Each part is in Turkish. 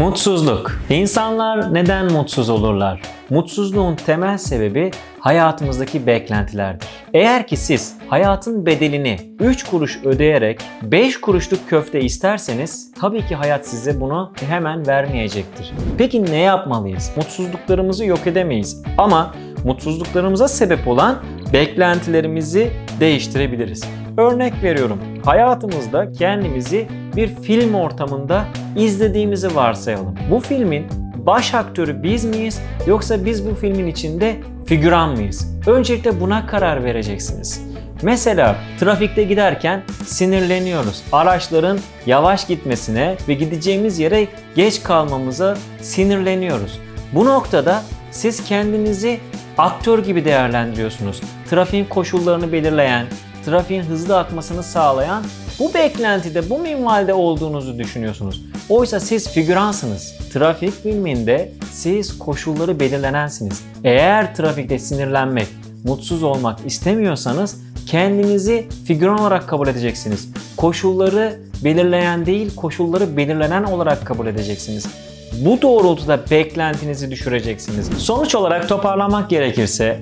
Mutsuzluk. İnsanlar neden mutsuz olurlar? Mutsuzluğun temel sebebi hayatımızdaki beklentilerdir. Eğer ki siz hayatın bedelini 3 kuruş ödeyerek 5 kuruşluk köfte isterseniz tabii ki hayat size bunu hemen vermeyecektir. Peki ne yapmalıyız? Mutsuzluklarımızı yok edemeyiz ama mutsuzluklarımıza sebep olan beklentilerimizi değiştirebiliriz. Örnek veriyorum. Hayatımızda kendimizi bir film ortamında izlediğimizi varsayalım. Bu filmin baş aktörü biz miyiz yoksa biz bu filmin içinde figüran mıyız? Öncelikle buna karar vereceksiniz. Mesela trafikte giderken sinirleniyoruz. Araçların yavaş gitmesine ve gideceğimiz yere geç kalmamıza sinirleniyoruz. Bu noktada siz kendinizi aktör gibi değerlendiriyorsunuz. Trafiğin koşullarını belirleyen, trafiğin hızlı akmasını sağlayan bu beklentide, bu minvalde olduğunuzu düşünüyorsunuz. Oysa siz figüransınız. Trafik filminde siz koşulları belirlenensiniz. Eğer trafikte sinirlenmek, mutsuz olmak istemiyorsanız kendinizi figüran olarak kabul edeceksiniz. Koşulları belirleyen değil, koşulları belirlenen olarak kabul edeceksiniz. Bu doğrultuda beklentinizi düşüreceksiniz. Sonuç olarak toparlamak gerekirse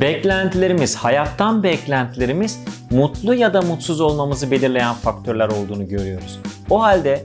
beklentilerimiz, hayattan beklentilerimiz mutlu ya da mutsuz olmamızı belirleyen faktörler olduğunu görüyoruz. O halde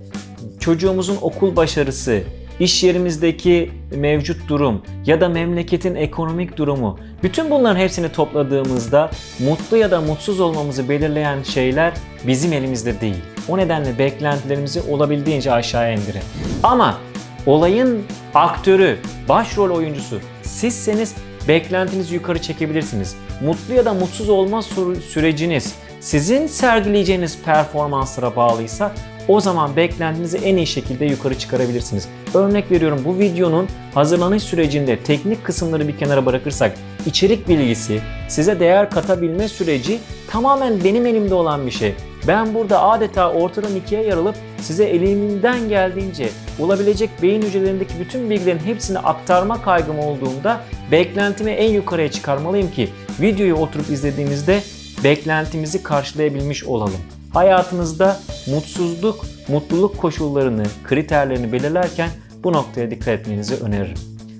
çocuğumuzun okul başarısı, iş yerimizdeki mevcut durum ya da memleketin ekonomik durumu bütün bunların hepsini topladığımızda mutlu ya da mutsuz olmamızı belirleyen şeyler bizim elimizde değil. O nedenle beklentilerimizi olabildiğince aşağıya indirin. Ama olayın aktörü, başrol oyuncusu sizseniz beklentinizi yukarı çekebilirsiniz. Mutlu ya da mutsuz olma sü- süreciniz sizin sergileyeceğiniz performanslara bağlıysa o zaman beklentinizi en iyi şekilde yukarı çıkarabilirsiniz. Örnek veriyorum bu videonun hazırlanış sürecinde teknik kısımları bir kenara bırakırsak içerik bilgisi, size değer katabilme süreci tamamen benim elimde olan bir şey. Ben burada adeta ortadan ikiye yarılıp size elimden geldiğince olabilecek beyin hücrelerindeki bütün bilgilerin hepsini aktarma kaygım olduğunda beklentimi en yukarıya çıkarmalıyım ki videoyu oturup izlediğimizde beklentimizi karşılayabilmiş olalım. Hayatınızda mutsuzluk, mutluluk koşullarını, kriterlerini belirlerken bu noktaya dikkat etmenizi öneririm.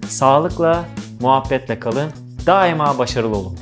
Sağlıkla, muhabbetle kalın, daima başarılı olun.